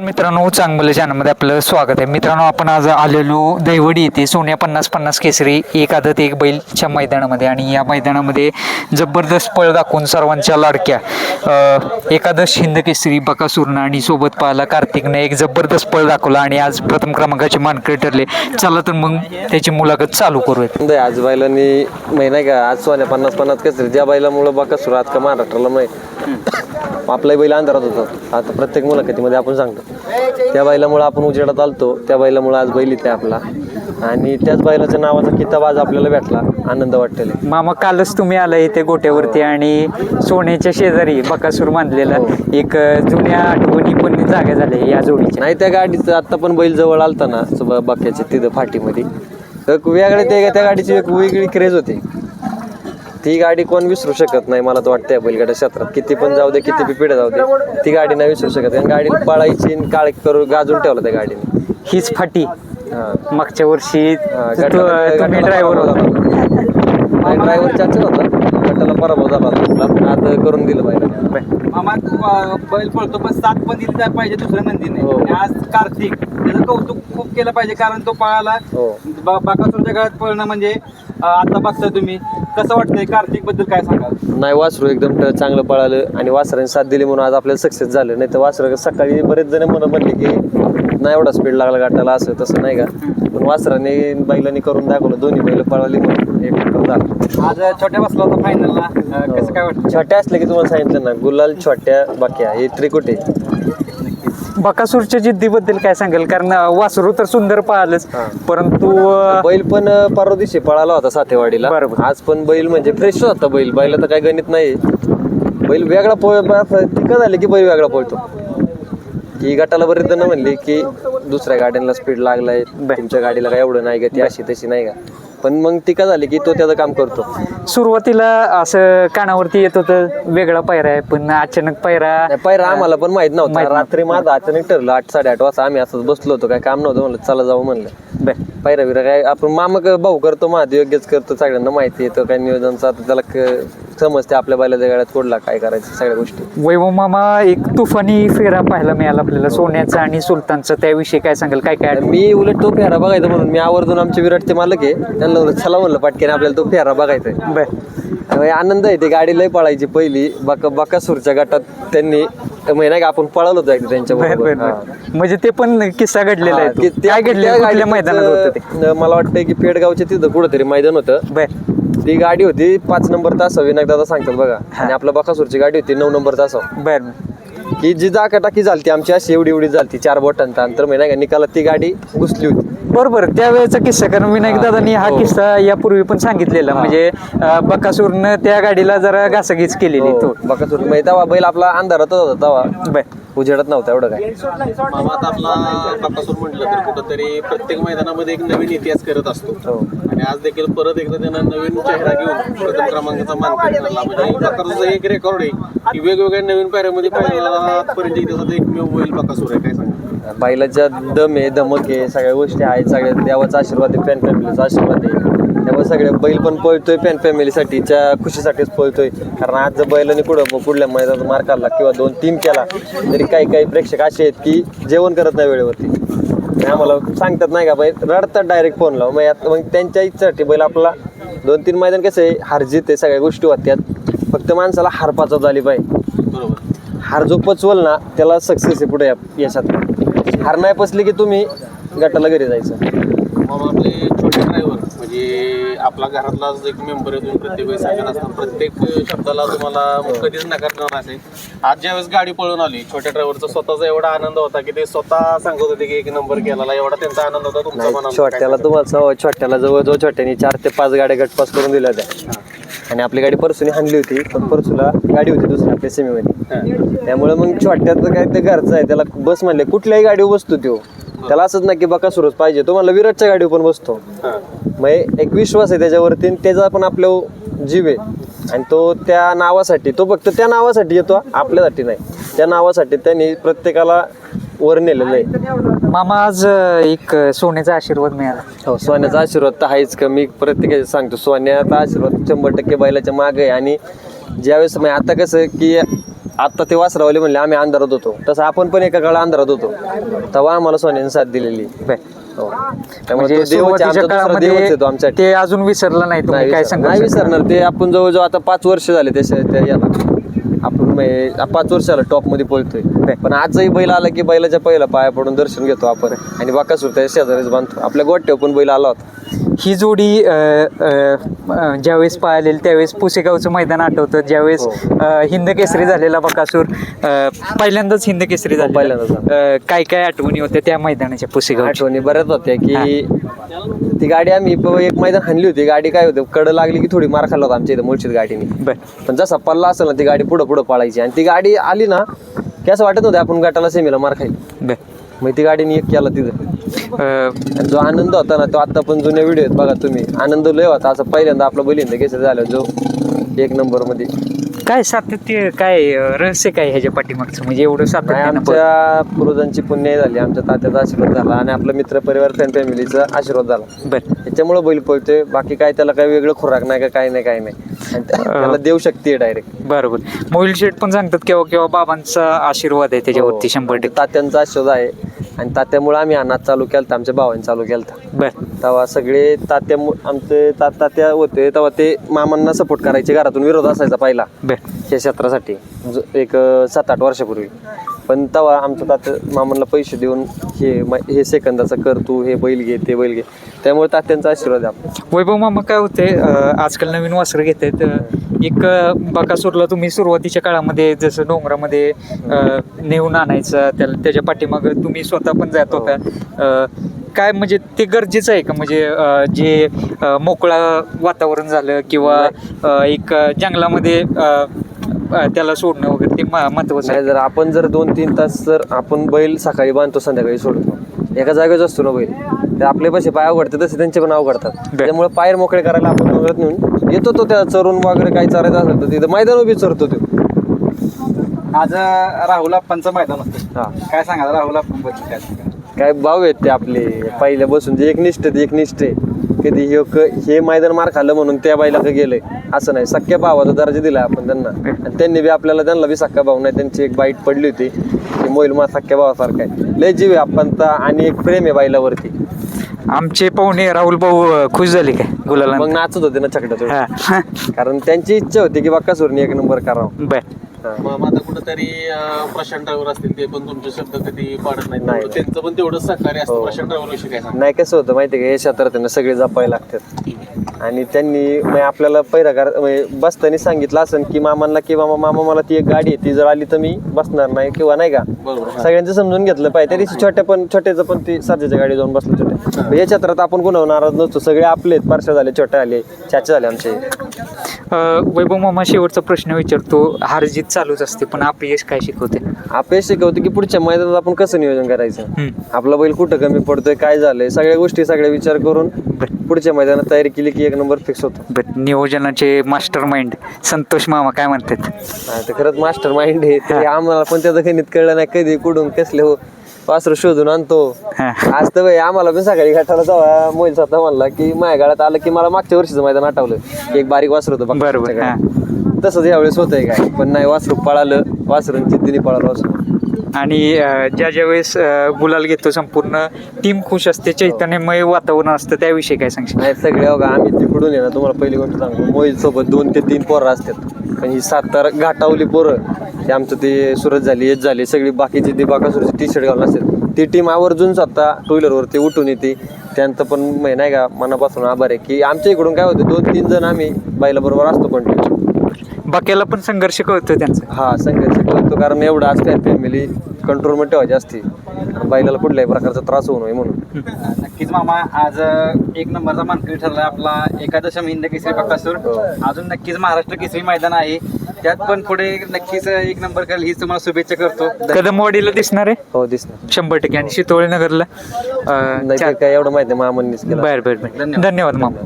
मित्रांनो चांगलं चॅनलमध्ये आपलं स्वागत आहे. मित्रांनो आपण आज आलेलो दैवडी येथे सोन्या पन्नास पन्नास केसरी एक आदत एक बैलच्या मैदानामध्ये. आणि या मैदानामध्ये जबरदस्त पळ दाखवून सर्वांच्या लाडक्या एकादश हिंद केसरी बकासूरनं आणि सोबत पाहिला कार्तिकनं एक जबरदस्त पळ दाखवला. आणि आज प्रथम क्रमांकाचे मानकरी ठरले. चला तर मग त्याची मुलाखत चालू करूयात. आज बैलांनी महिना का? आज सोन्या पन्नास पन्नास कसं ज्या बैलामुळं बाका सुरू आज का महाराष्ट्राला माहीत आपलाही बैल अंधारात होता. आता प्रत्येक मुलाखतीमध्ये आपण सांगतो. त्या बैलामुळं आपण उजेडात आलतो. त्या बैलामुळं आज बैल इथे आपला. आणि त्याच बैलाच्या नावाचा किताब आज आपल्याला भेटला. आनंद वाटलेला मामा कालच तुम्ही आला इथे गोट्यावरती आणि सोन्याच्या शेजारी बकासूर बांधलेला एक अं, जुन्या आठवणी पण जागा झाल्या या जोडीच्या. नाही त्या गाडीचं आत्ता पण बैल जवळ आलता ना बाक्याच्या तिथं फाटीमध्ये. तर वेगळे ते त्या गाडीची एक वेगळी क्रेज होती. ती गाडी कोण विसरू शकत नाही मला तर वाटतं या बैलगाड्या क्षेत्रात. किती पण जाऊ दे किती बी पिढ्या जाऊ दे ती गाडी नाही विसरू शकत. कारण गाडी पळायची आणि काळ करून गाजून ठेवलं त्या गाडीने. हीच फाटी. हा. मागच्या वर्षी हा, तु- गटाला- तुम्ही गटाला ड्रायव्हर पराभव होता झाला. नाही ड्रायव्हर होता. गटाला पराभव झाला. होता. आता करून दिलं पाहिजे मामा अं, बैल पळतो पण सात पण दिली जायला पाहिजे दुसऱ्या नंदीने हो. आणि आज कार्तिक. त्याचं कौतुक खूप केलं पाहिजे कारण तो पळाला. हो. बा- बाकासूरच्या काळात पळणं म्हणजे अं, आता बघता तुम्ही. कसं वाटतंय? कार्तिकबद्दल काय सांगाल? नाही वासरू एकदम ट- चांगलं पळालं आणि वासराने साथ दिली म्हणून आज आपल्याला सक्सेस झालं. नाही तर वासर सकाळी बरेच जण म्हणत म्हणले की नाही एवढा स्पीड लागला गाठाला असं तसं नाही का? पण वासराने बैलांनी करून दाखवलं. दोन्ही बैल पळाली म्हणून. एक नंबर झाला. आज छोट्या बसला होता फायनलला कसं काय वाटतं छोट्या असले की तुम्हाला सांगितलं ना गुलाल छोट्या बाक्या हे त्रिकुटे. बकासूरच्या जिद्दीबद्दल काय सांगाल? कारण वासरू तर सुंदर पाहिलंच. परंतु बैल पण परवा दिवशी पळाला होता सातेवाडीला. बरोबर. आज पण बैल म्हणजे फ्रेश होता बैल. बैल तर काही गणित नाही बैल वेगळा पोळ टिका झाली की बैल वेगळा पळतो. ही गटाला बरेच जण म्हणली की दुसऱ्या गाड्यांना स्पीड लागलाय. तुमच्या गाडीला काय एवढं नाही का ती अशी तशी नाही का पण मग टीका झाली की तो त्याचं काम करतो. सुरुवातीला असं कानावरती येत होतं वेगळा पायरा आहे पण अचानक पायरा नाही, पायरा आम्हाला पण माहीत नव्हता. माहीत रात्री माझं अचानक ठरलं आठ साडेआठ वाजता आम्ही असंच बसलो होतो काय काम नव्हतं म्हणलं चला जाऊ म्हणलं. बर. पायरा बिरा काय आपण मामा क- भाऊ करतो महादेव योग्यच करतो सगळ्यांना माहिती येतं काय नियोजनचं आता त्याला क- समजते आपल्या बैलाच्या गाड्यात कोडला काय करायचं सगळ्या गोष्टी. वैभव मामा एक तुफानी फेरा पाहायला मिळाला आपल्याला सोन्याचा आणि सुलतानचा त्याविषयी काय सांगाल काय काय? मी उलट तो फेरा बघायचा म्हणून मी आवर्जून आमचे विराटचे मालक आहे त्यांना म्हणलं, चला म्हणलं पाटक्याने आपल्याला तो फेरा बघायचा आहे. बर. त्यामुळे आनंद आहे ती गाडी लय पळायची पहिली बाका बाकासूरच्या गटात त्यांनी महिना का आपण पळालो होतो एकदा त्यांच्या बर बर बरोबर बर. म्हणजे ते पण किस्सा घडलेला आहे तो. त्या- काय घडलेलं? कुठल्या मैदानात होतं ते मला वाटतं की पेडगावच्या तिथं कुठंतरी मैदान होतं. बर. ती गाडी होती पाच नंबर तास विनायक दादा सांगतात बघा. आणि आपल्या बकासूरची गाडी होती नऊ नंबर तास बर. की जी जाकाटाकी झालती आमची अशी एवढी एवढी झालती चार बोटांचा अंतर महिना का निकालात ती गाडी घुसली होती. बरोबर त्यावेळेचा किस्सा कारण विनायक दादांनी हा हो. किस्सा यापूर्वी पण सांगितलेला म्हणजे बकासूरनं त्या गाडीला जरा घासाघीस केलेली तो. बकासूर म्हणजे तेव्हा बैल आपला अंधारातच होता तेव्हा. बर. उजेडत नव्हता एवढं काय. मामा आता आपला बाकासूर म्हटलं तर कुठंतरी प्रत्येक मैदानामध्ये एक नवीन इतिहास करत असतो. हो. आणि आज देखील परत एकदा त्यानं नवीन चेहरा घेऊन प्रथम क्रमांकाचा मानकरी ठरला. म्हणजे बाकासूरचं एक रेकॉर्ड आहे की वेगवेगळ्या नवीन पायऱ्यामध्ये पहिला आजपर्यंत इतिहासात एकमेव बैल बाकासूर आहे काय सांगा बैलाच्या दम आहे धमक आहे सगळ्या गोष्टी आहेत सगळ्या देवाचा आशीर्वाद आहे फॅन फॅमिलीचा आशीर्वाद आहे. त्यामुळे सगळे बैल पण पळतोय फॅन फॅमिलीसाठीच्या खुशीसाठीच पळतोय. कारण आज जर बैलाने कुठं पुढल्या मैदानात मार काढला किंवा दोन तीन केला तरी काही काही प्रेक्षक असे आहेत की जेवण करत नाही वेळेवरती. आम्हाला सांगतात नाही का बैल रडतात डायरेक्ट फोन लाव मग यात मग त्यांच्या इच्छेसाठी बैल आपला दोन तीन मैदान कसं आहे हारजीत आहे सगळ्या गोष्टी होत्यात. फक्त माणसाला हार झाली पाहिजे. बरोबर. हार जो पचवल ना त्याला सक्सेस आहे पुढे यशात. हार नाही पचली की तुम्ही गटाला घरी जायचं. आपले छोटे ड्रायव्हर म्हणजे आपला घरातला जो एक मेंबर आहे तुम्ही प्रत्येक वेळेस सांगत असता प्रत्येक शब्दाला तुम्हाला कधीच नकारणार असेल आज ज्यावेळेस गाडी पळून आली छोट्या ड्रायव्हरचा स्वतःचा एवढा आनंद होता की ते स्वतः सांगत होते की एक नंबर केला एवढा त्यांचा आनंद होता तुमचा नाही छोट्याला तुम्हाला सांगू, छोट्याला जवळजवळ छोट्याने चार ते पाच गाड्या गटपास करून दिल्या होत्या. आणि आपली गाडी परसूने हाणली होती पण परसूला गाडी होती दुसरी आपल्या सेमीमध्ये. त्यामुळे मग छोट्याचं काय ते घरचं आहे त्याला बस म्हणले कुठल्याही गाडीवर बसतो तो त्याला असंच नाही की बका सुरूच पाहिजे. तो म्हणला विराटच्या गाडीवर पण बसतो. मग एक विश्वास आहे त्याच्यावरती त्याचा पण आपलं जीव आहे. आणि तो त्या नावासाठी तो फक्त त्या नावासाठी येतो आपल्यासाठी नाही. त्या नावासाठी त्यांनी प्रत्येकाला वर नेलेलं आहे मामा आज अं, एक अं, सोन्याचा आशीर्वाद मिळाला. हो सोन्याचा आशीर्वाद तर आहेच का? मी प्रत्येकाला सांगतो सोन्याचा आशीर्वाद शंभर टक्के बैलाच्या मागे आहे. आणि ज्यावेळेस म्हणजे आता कसं की आता ते वासरावले म्हणले आम्ही अंधारात होतो. तसं आपण पण एका काळा अंधारात होतो. तेव्हा आम्हाला सोन्याने साथ दिलेली. हो. त्यामुळे म्हणजे तो देवच आहे, सुरुवातीच्या आमचा दुसरा देवच आहे तो काळामध्ये आमच्यासाठी. ते अजून विसरलं नाही तुम्ही नाही काय सांगा विसरणार. ते आपण जवळजवळ आता पाच वर्ष झाले त्याच्या त्या याला. आपण म्हणजे पाच वर्ष झालं टॉपमध्ये पळतोय पण आजही बैल आला की बैलाच्या पहिला पाया पडून दर्शन घेतो आपण आणि बाकासूर त्या शेजारीच बांधतो. आपल्या गोट्यावर पण बैल आला होता. ही जोडी अ, अ, अ, ज्यावेळेस पाहिलेली त्यावेळेस पुसेगावचं मैदान आठवतं. ज्यावेळेस हो. अ, हिंद केसरी झालेला बकासूर अ, पहिल्यांदाच हिंद केसरी झाला. हो, पहिल्यांदाच काय काय आठवणी होत्या त्या मैदानाच्या पुसेगाव आठवणी बऱ्याच होत्या की ती गाडी आम्ही प- एक मैदान हाणली होती. गाडी काय होती? कडं लागली की थोडी मार खाल्ला होता आमच्या इथं मुळशीत गाडीने. बर. पण जसा पल्ला असेल ना ती गाडी पुढं पुढं पळायची. आणि ती गाडी आली ना की असं वाटत नव्हतं आपण गटाला सेमीला मार खाईल. बर मग ती गाडीने एक केला तिथं. अ, आणि जो आनंद होता ना तो आता पण जुन्या व्हिडिओ आहेत बघा तुम्ही. आनंद लय होता. असं पहिल्यांदा आपला बलिंद केसर झालं जो एक नंबरमध्ये काय सातत्य काय रहस्य काय ह्याच्या पाठीमागचं? म्हणजे एवढं सातत्यानं पळ- आमच्या पूर्वजांची पुण्य झाली आमच्या तात्याचा आशीर्वाद झाला आणि आपला मित्र परिवार फॅन फॅमिलीचा आशीर्वाद झाला. बर. त्याच्यामुळे बैल पळतोय बाकी काय त्याला काही वेगळं खुराक नाही का काय नाही काय नाही. आणि त्या- त्याला देऊ शकते डायरेक्ट बरोबर. मोबाईल शेट पण सांगतात केव्हा केव्हा बाबांचा आशीर्वाद आहे त्याच्यावरती शंभर टक्के. तात्यांचा आशीर्वाद आहे. आणि तात्यामुळे आम्ही अनाथ चालू केलता आमच्या भावांनी चालू केलता. बर. तेव्हा सगळे तात्या आमचे ता- तात्या होते तेव्हा ते मामांना सपोर्ट करायचे घरातून विरोध असायचा पहिला. बर. या क्षेत्रासाठी. जो- एक अं, सात आठ वर्षापूर्वी. पण तेव्हा आमचं तात्या मामांना पैसे देऊन हे म- हे सेकंदाचं कर तू हे बैल घे ते बैल घे. त्यामुळे तात्यांचा आशीर्वाद आहे आपला. वैभव मामा काय होते आजकाल नवीन वासरं घेत आहेत एक बकासूरला तुम्ही सुरुवातीच्या काळामध्ये जसं डोंगरामध्ये नेऊन आणायचं त्याला त्याच्या पाठीमागं तुम्ही स्वतः पण जात होता. अ, काय म्हणजे ते गरजेचं आहे का? म्हणजे जे मोकळं वातावरण झालं किंवा एक जंगलामध्ये त्याला सोडणं वगैरे ते महत्वाचं आहे. जर आपण जर दोन तीन तास जर आपण बैल सकाळी बांधतो संध्याकाळी सोडतो. एका जागेच असतो ना बैल. तर आपले पैसे पाय अवघडतात तसे त्यांचे पण अवघडतात. त्यामुळे पायर मोकळे करायला आपण डोंगरात नेऊन येतो तो त्या चरून वगैरे काही चरायचं असेल तर तिथं मैदान उभी चरतो तो. आज राहुल अप्पांचं मैदान होतं. हा. काय सांगा राहुल अप्पांबद्दल काय सांगा काय भाव आहेत ते आपले? पहिल्या बसून जे एकनिष्ठ ते एकनिष्ठ आहे. कधी हे क- हे मैदान मार खाल्लं म्हणून त्या बाईला का गेलंय. असं नाही. सख्या भावाचा दर्जा दिलाय आपण त्यांना. आणि त्यांनी बी आपल्याला त्यांना बी सख्या भाऊ नाही. त्यांची एक बाईट पडली होती. की मोईल मा सख्या भावासारखा आहे. लय जीव आहे आपण आणि एक प्रेम आहे बाईलावरती आमचे पाहुणे राहुल भाऊ अ, खुश झाले काय गुलाला मग नाचत होते ना छकड्यात हा. कारण त्यांची इच्छा होती की बाक्कासुरनी एक नंबर करावं. बर. हा. मग आता कुठंतरी अं, प्रशांत ड्रायव्हर असतील ते पण तुमचे शब्द कधी पाडत नाहीत. नाही. त्यामुळे त्यांचं पण तेवढं सहकार्य असतं. हो. प्रशांत ड्रायव्हर विषयी काय सांगा नाही कसं होतं माहिती आहे का? या क्षेत्रात आहे ना सगळे जपायला लागतात. आणि त्यांनी म्हणजे आपल्याला पैराकार म्हणजे बसताना सांगितलं असं की मामांना की मामा मामा मला ती एक गाडी आहे ती जर आली तर मी बसणार नाही किंवा नाही का? सगळ्यांचं समजून घेतलं पाहिजे. त्या दिवशी छोट्या पण छोट्याचं पण ती साजेच्या गाडी जाऊन बसलं छोट्या या क्षेत्रात आपण कोणावर नाराज नसतो सगळे आपले पार्श्व झाले छोटे आले चाचे झाले आमचे. वैभव मामा शेवटचा प्रश्न विचारतो. हारजीत चालूच असते पण अपयश काय शिकवते? अपयश शिकवतो की पुढच्या मैदानात आपण कसं नियोजन करायचं. आपला बैल कुठं कमी पडतोय काय झालंय? सगळ्या गोष्टी सगळ्या विचार करून पुढच्या मैदानात तयारी केली की एक नंबर फिक्स होतो. बट नियोजनाचे मास्टर माइंड संतोष मामा काय म्हणतात? हा, ते खरंच मास्टर माइंड आहे. ते आम्हाला पण त्याचं गणित कळलं नाही कधी कुठून कसले हो वासरू शोधून आणतो. हा. आज तर बाई आम्हाला पण सकाळी घाटाला जावा मोईल स्वतः म्हणला की माझ्या गाळात आलं की मला मागच्या वर्षीचं मैदान आठवलं. एक बारीक वासरू होतं बरोबर. तसंच यावेळेस होतंय काय. पण नाही वासरू पळालं. वासरून जिद्दीने पळालं वासरू. आणि ज्या ज्या वेळेस गुलाल घेतो संपूर्ण टीम खुश असते चैतन्यमय वातावरण असतं त्याविषयी काय सांगशील? नाही सगळे बघा आम्ही तिकडून येणार तुम्हाला पहिली गोष्ट सांगतो मोहित सोबत दोन ते तीन पोरं असतात. पण ही सातारा घाटावली पोरं ते आमचं ते सुरत झाली येत झाली सगळी बाकीची ती बाकासुरची टी शर्ट घालून असतात. ती टीम आवर्जून स्वतः टू व्हीलरवरती उठून येते. त्यांचं पण नाही का मनापासून आभार आहे की आमच्या इकडून काय होतं दोन तीन जण आम्ही बाईला बरोबर असतो पण. बाक्याला पण संघर्ष कळतो त्यांचा. हा संघर्ष करतो कारण एवढं आज काय फॅमिली कंट्रोलमध्ये ठेवायची असते. बाईला कुठल्याही प्रकारचा त्रास होऊ नये म्हणून. नक्कीच मामा आज एक नंबरचा मानकरी ठरला आपला एकादशम हिंद केसरी बकासूर हो. अजून नक्कीच महाराष्ट्र केसरी मैदान आहे. त्यात पण पुढे नक्कीच एक नंबर करेल हीच तुम्हाला शुभेच्छा करतो. कदमवाडीला दिसणार आहे? हो दिसणार. शंभर टक्के. आणि शितोळे नगरला नाही काय एवढं माहिती आहे मामांनीच केलं. बर बर. धन्यवाद मामा.